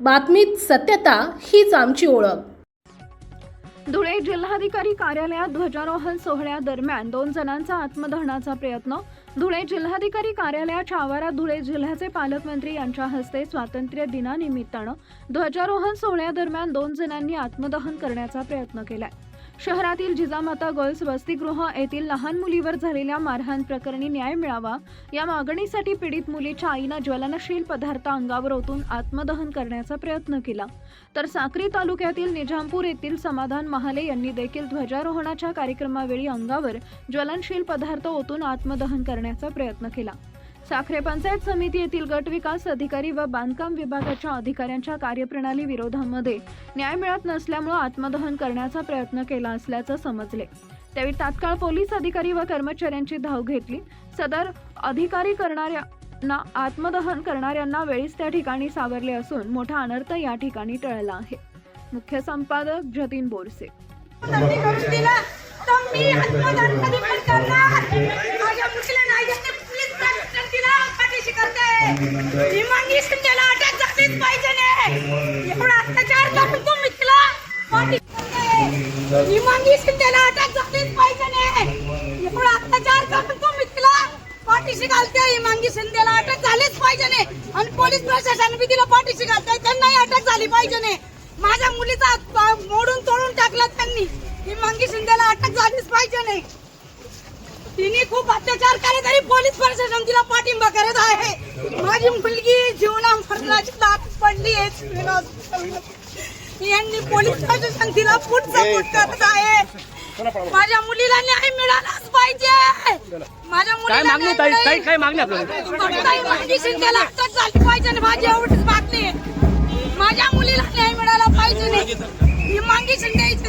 बातमीत सत्यता हीच आमची ओळख. धुळे जिल्हाधिकारी कार्यालयात ध्वजारोहण सोहळ्यादरम्यान दोन जणांचा आत्मदहनाचा प्रयत्न. धुळे जिल्हाधिकारी कार्यालयाच्या आवारात धुळे जिल्ह्याचे पालकमंत्री यांच्या हस्ते स्वातंत्र्य दिनानिमित्तानं ध्वजारोहण सोहळ्यादरम्यान दोन जणांनी आत्मदहन करण्याचा प्रयत्न केलाय. शहरातील जिजामाता गर्ल्स वसतिगृह येथील लहान मुलीवर झालेल्या मारहाण प्रकरणी न्याय मिळावा. या मागणीसाठी पीडित मुलीच्या आईनं ज्वलनशील पदार्थ अंगावर ओतून आत्मदहन करण्याचा प्रयत्न केला. तर साक्री तालुक्यातील निजामपूर येथील समाधान महाले यांनी देखील ध्वजारोहणाच्या कार्यक्रमावेळी अंगावर ज्वलनशील पदार्थ ओतून आत्मदहन करण्याचा प्रयत्न केला. साखरे पंचायत समिती येथील गट विकास अधिकारी व बांधकाम विभागाच्या अधिकाऱ्यांच्या कार्यप्रणाली विरोधामध्ये न्याय मिळत नसल्यामुळे आत्मदहन करण्याचा प्रयत्न केला असल्याचं समजले. त्यावेळी तात्काळ पोलीस अधिकारी व कर्मचाऱ्यांची धाव घेतली. सदर अधिकारी करणाऱ्यांना आत्मदहन करणाऱ्यांना वेळीच त्या ठिकाणी सावरले असून मोठा अनर्थ या ठिकाणी टळला आहे. मुख्य संपादक जतीन बोरसे. करते. इमानी शिंदेला अटक झालीच पाहिजे ने. एवढा अत्याचार करून तो मिथला पाठीशी इमानी शिंदेला अटॅक झालीच पाहिजे ने. एवढा अत्याचार करून तो मिथला पाठीशी घालते. इमांगी शिंदेला अटक झालीच पाहिजे ने. आणि पोलीस प्रशासन बी तिला पाठीशी घालते त्यांनाही अटक झाली पाहिजे ने. माझ्या मुलीचा मोडून तोडून टाकला त्यांनी. इमांगी शिंदेला अटक झालीच पाहिजे नाही तिने खूप अत्याचार केले तरी पोलीस प्रशासन तिला पाठिंबा करत आहे. माझी मुलगी जीवना मरणाची दात पडली आहे. यांनी पोलीस प्रशासन तिला फूट सपोर्ट करत आहे. माझ्या मुलीला न्याय मिळालाच पाहिजे. माझ्या मुलीला काय मागणी इमांगी शिंदेला झाली पाहिजे माझी एवढीच मागणी. माझ्या मुलीला न्याय मिळाला पाहिजे नाही. इमांगी शिंदे इथे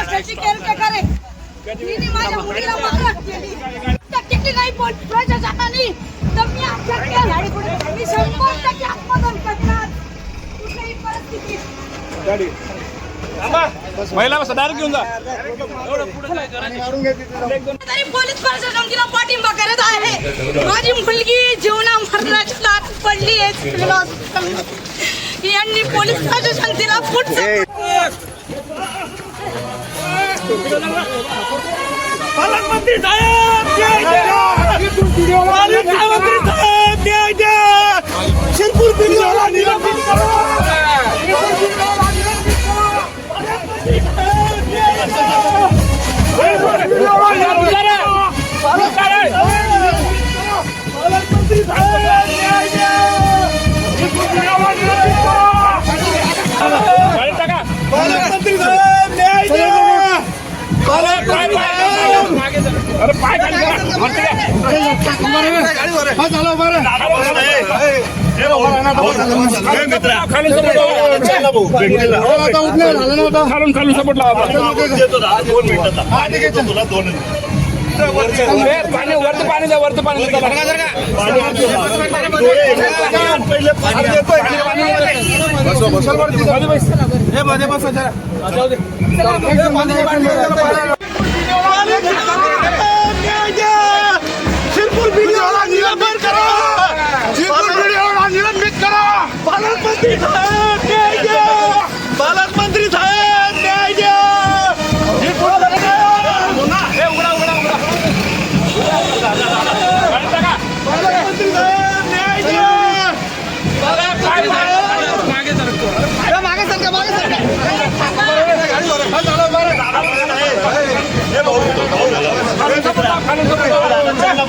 असायची केअरटेकर आहे तिने माझ्या मुलीला मारहाण केली. नाही पोलीस प्रशासनाने तर मी मी शंभर टक्के आत्मदन करणार. कुठल्याही परिस्थितीत महिला सदार घेऊन जा. तरी पोलीस प्रशासन तिला पाठिंबा करत आहे. माझी मुलगी जीवना मरणाची लाट पडली आहे. यांनी पोलीस प्रशासन तिला फूट पालकमंत्री साहेब न्याय द्या! पालकमंत्री साहेब न्याय द्या! शिरपूर पिढीवाला निलंबित करा! अरे पाय खाली खालून लावा. खालून सपोर्ट लावा पाणी वरती पाणी द्या वरती पाणी द्या. मध्ये बस.